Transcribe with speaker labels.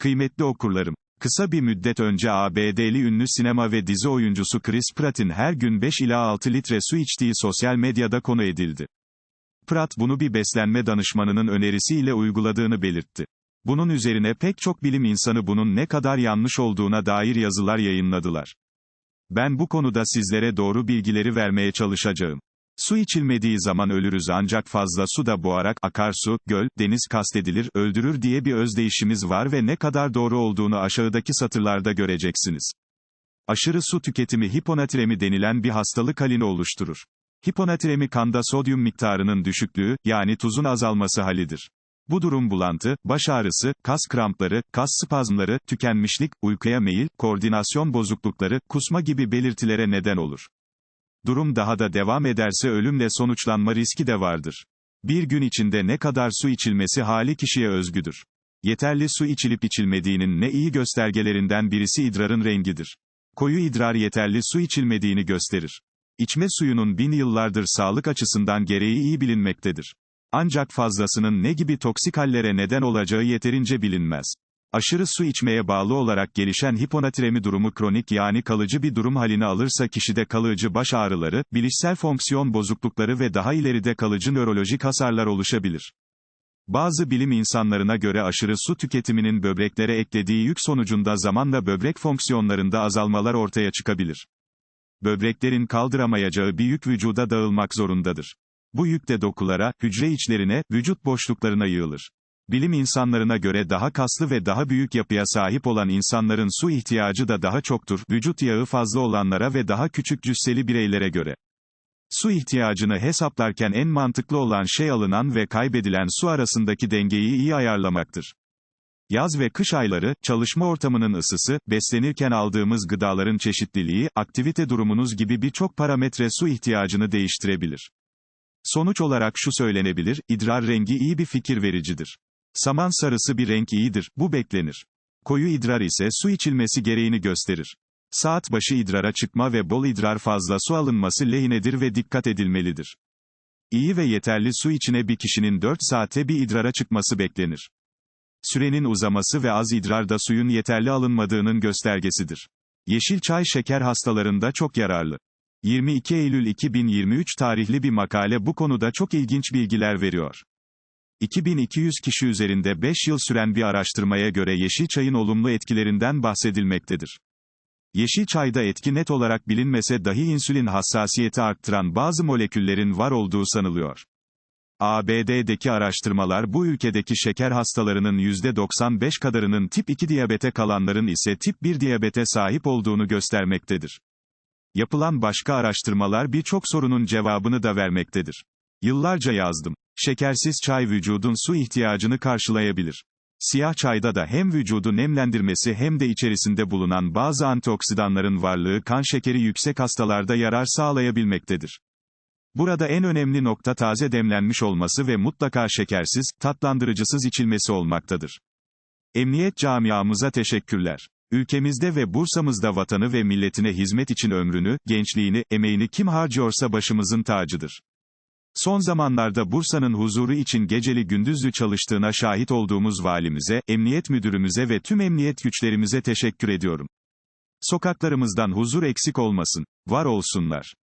Speaker 1: Kıymetli okurlarım, kısa bir müddet önce ABD'li ünlü sinema ve dizi oyuncusu Chris Pratt'in her gün 5 ila 6 litre su içtiği sosyal medyada konu edildi. Pratt bunu bir beslenme danışmanının önerisiyle uyguladığını belirtti. Bunun üzerine pek çok bilim insanı bunun ne kadar yanlış olduğuna dair yazılar yayınladılar. Ben bu konuda sizlere doğru bilgileri vermeye çalışacağım. Su içilmediği zaman ölürüz ancak fazla su da boğarak akarsu, göl, deniz kastedilir, öldürür diye bir özdeyişimiz var ve ne kadar doğru olduğunu aşağıdaki satırlarda göreceksiniz. Aşırı su tüketimi hiponatremi denilen bir hastalık halini oluşturur. Hiponatremi kanda sodyum miktarının düşüklüğü, yani tuzun azalması halidir. Bu durum bulantı, baş ağrısı, kas krampları, kas spazmları, tükenmişlik, uykuya meyil, koordinasyon bozuklukları, kusma gibi belirtilere neden olur. Durum daha da devam ederse ölümle sonuçlanma riski de vardır. Bir gün içinde ne kadar su içilmesi hali kişiye özgüdür. Yeterli su içilip içilmediğinin ne iyi göstergelerinden birisi idrarın rengidir. Koyu idrar yeterli su içilmediğini gösterir. İçme suyunun bin yıllardır sağlık açısından gereği iyi bilinmektedir. Ancak fazlasının ne gibi toksik hallere neden olacağı yeterince bilinmez. Aşırı su içmeye bağlı olarak gelişen hiponatremi durumu kronik yani kalıcı bir durum halini alırsa kişide kalıcı baş ağrıları, bilişsel fonksiyon bozuklukları ve daha ileride kalıcı nörolojik hasarlar oluşabilir. Bazı bilim insanlarına göre aşırı su tüketiminin böbreklere eklediği yük sonucunda zamanla böbrek fonksiyonlarında azalmalar ortaya çıkabilir. Böbreklerin kaldıramayacağı bir yük vücuda dağılmak zorundadır. Bu yük de dokulara, hücre içlerine, vücut boşluklarına yığılır. Bilim insanlarına göre daha kaslı ve daha büyük yapıya sahip olan insanların su ihtiyacı da daha çoktur, vücut yağı fazla olanlara ve daha küçük cüsseli bireylere göre. Su ihtiyacını hesaplarken en mantıklı olan şey alınan ve kaybedilen su arasındaki dengeyi iyi ayarlamaktır. Yaz ve kış ayları, çalışma ortamının ısısı, beslenirken aldığımız gıdaların çeşitliliği, aktivite durumunuz gibi birçok parametre su ihtiyacını değiştirebilir. Sonuç olarak şu söylenebilir, idrar rengi iyi bir fikir vericidir. Saman sarısı bir renk iyidir, bu beklenir. Koyu idrar ise su içilmesi gereğini gösterir. Saat başı idrara çıkma ve bol idrar fazla su alınması lehinedir ve dikkat edilmelidir. İyi ve yeterli su içine bir kişinin 4 saate bir idrara çıkması beklenir. Sürenin uzaması ve az idrarda suyun yeterli alınmadığının göstergesidir. Yeşil çay şeker hastalarında çok yararlı. 22 Eylül 2023 tarihli bir makale bu konuda çok ilginç bilgiler veriyor. 2200 kişi üzerinde 5 yıl süren bir araştırmaya göre yeşil çayın olumlu etkilerinden bahsedilmektedir. Yeşil çayda etki net olarak bilinmese dahi insülin hassasiyeti arttıran bazı moleküllerin var olduğu sanılıyor. ABD'deki araştırmalar bu ülkedeki şeker hastalarının %95 kadarının tip 2 diyabete kalanların ise tip 1 diyabete sahip olduğunu göstermektedir. Yapılan başka araştırmalar birçok sorunun cevabını da vermektedir. Yıllarca yazdım. Şekersiz çay vücudun su ihtiyacını karşılayabilir. Siyah çayda da hem vücudu nemlendirmesi hem de içerisinde bulunan bazı antioksidanların varlığı kan şekeri yüksek hastalarda yarar sağlayabilmektedir. Burada en önemli nokta taze demlenmiş olması ve mutlaka şekersiz, tatlandırıcısız içilmesi olmaktadır. Emniyet camiamıza teşekkürler. Ülkemizde ve Bursa'mızda vatanı ve milletine hizmet için ömrünü, gençliğini, emeğini kim harcıyorsa başımızın tacıdır. Son zamanlarda Bursa'nın huzuru için geceli gündüzlü çalıştığına şahit olduğumuz valimize, emniyet müdürümüze ve tüm emniyet güçlerimize teşekkür ediyorum. Sokaklarımızdan huzur eksik olmasın. Var olsunlar.